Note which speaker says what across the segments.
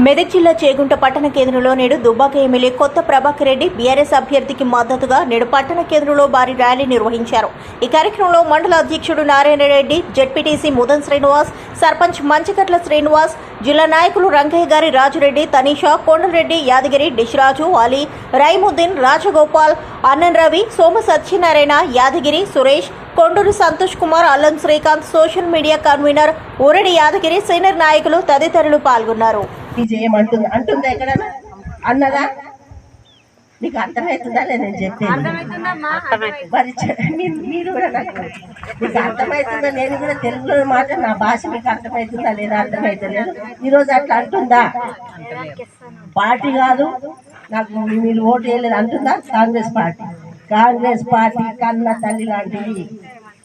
Speaker 1: మెదక్ జిల్లా చేగుంట పట్టణ కేంద్రంలో నేడు దుబ్బాక ఎమ్మెల్యే కొత్త ప్రభాకర్ రెడ్డి బీఆర్ఎస్ అభ్యర్థికి మద్దతుగా నేడు పట్టణ కేంద్రంలో భారీ ర్యాలీ నిర్వహించారు. ఈ కార్యక్రమంలో మండల అధ్యక్షుడు నారాయణ రెడ్డి జడ్పీటీసీ ముదన్ శ్రీనివాస్ సర్పంచ్ మంచికట్ల శ్రీనివాస్ జిల్లా నాయకులు రంగయ్య గారి రాజురెడ్డి తనీషా కోండలరెడ్డి యాదగిరి డిష్రాజు అలీ రైముద్దీన్ రాజగోపాల్ అన్నన్ రవి సోమ Satyanarayana Yadagiri Suresh Konduru Santosh Kumar Allam Srikanth social media convener Uradi Yadagiri senior నాయకులు తదితరులు పాల్గొన్నారు.
Speaker 2: చేయమంటుంది అంటుందా ఎక్కడన్నా? అన్నదా? నీకు అర్థమవుతుందా లేదా నేను చెప్పేది? మరి కూడా నాకు మీకు అర్థమవుతుందా నేను కూడా తెలుగులో మాట నా భాష మీకు అర్థమవుతుందా లేదా అర్థమవుతలేదు ఈరోజు అట్లా అంటుందా? పార్టీ కాదు. నాకు మీరు ఓటు వేయలేదు అంటుందా? కాంగ్రెస్ పార్టీ. కాంగ్రెస్ పార్టీ కన్న తల్లి లాంటిది.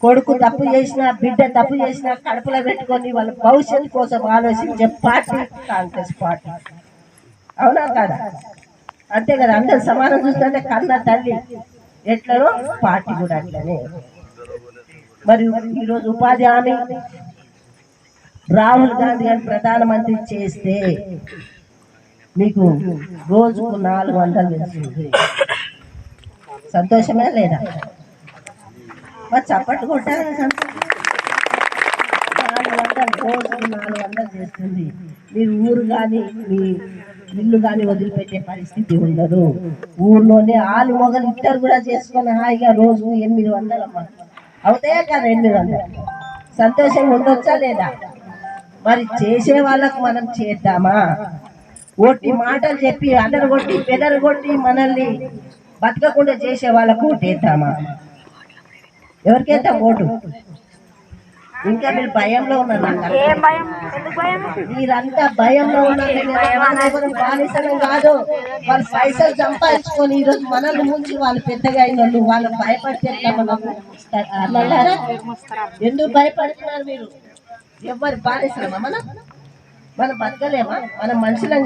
Speaker 2: కొడుకు తప్పు చేసిన బిడ్డ తప్పు చేసిన కడుపులో పెట్టుకొని వాళ్ళ భవిష్యత్తు కోసం ఆలోచించే పార్టీ కాంగ్రెస్ పార్టీ. అవునా కదా? అంతే కదా అందరు సమానం చూస్తుంటే కన్న తల్లి ఎట్లనో పార్టీ కూడా అట్లనే. మరి ఈరోజు ఉపాధి హామీ రాహుల్ గాంధీ గారిని ప్రధానమంత్రి చేస్తే మీకు రోజుకు నాలుగు వందలు వెళ్తుంది. సంతోషమే లేదా? మరి చప్పట్లు కొట్టారు. నాలుగు వందలు రోజుకు నాలుగు వందలు చేస్తుంది. మీరు ఊరు కానీ మీ ఇల్లు కానీ వదిలిపెట్టే పరిస్థితి ఉండదు. ఊర్లోనే ఆలు మొగలు ఇద్దరు కూడా చేసుకొని హాయిగా రోజు ఎనిమిది వందలు అమ్మ అవుతాయా కదా ఎనిమిది వందలు. సంతోషంగా ఉండొచ్చా లేదా? మరి చేసే వాళ్ళకు మనం చేద్దామా? ఒట్టి మాటలు చెప్పి అదరు కొట్టి పెదరు కొట్టి మనల్ని బతకకుండా చేసే వాళ్ళకు చేద్దామా? ఎవరికేద్దాం ఓటు? ఇంకా మీరు భయంలో ఉన్నారు. మీరంతా భయంలో ఉన్నారు. బానిసలం కాదు. వాళ్ళు పైసలు సంపాదించుకొని ఈ రోజు మనల్ని ముంచి వాళ్ళు పెద్దగా అయిన వాళ్ళు వాళ్ళు భయపడితే మనకు? ఎందుకు భయపడుతున్నారు మీరు? ఎవరు బానిసలమా మనం? మనం బతకలేమా? మనం మనుషులం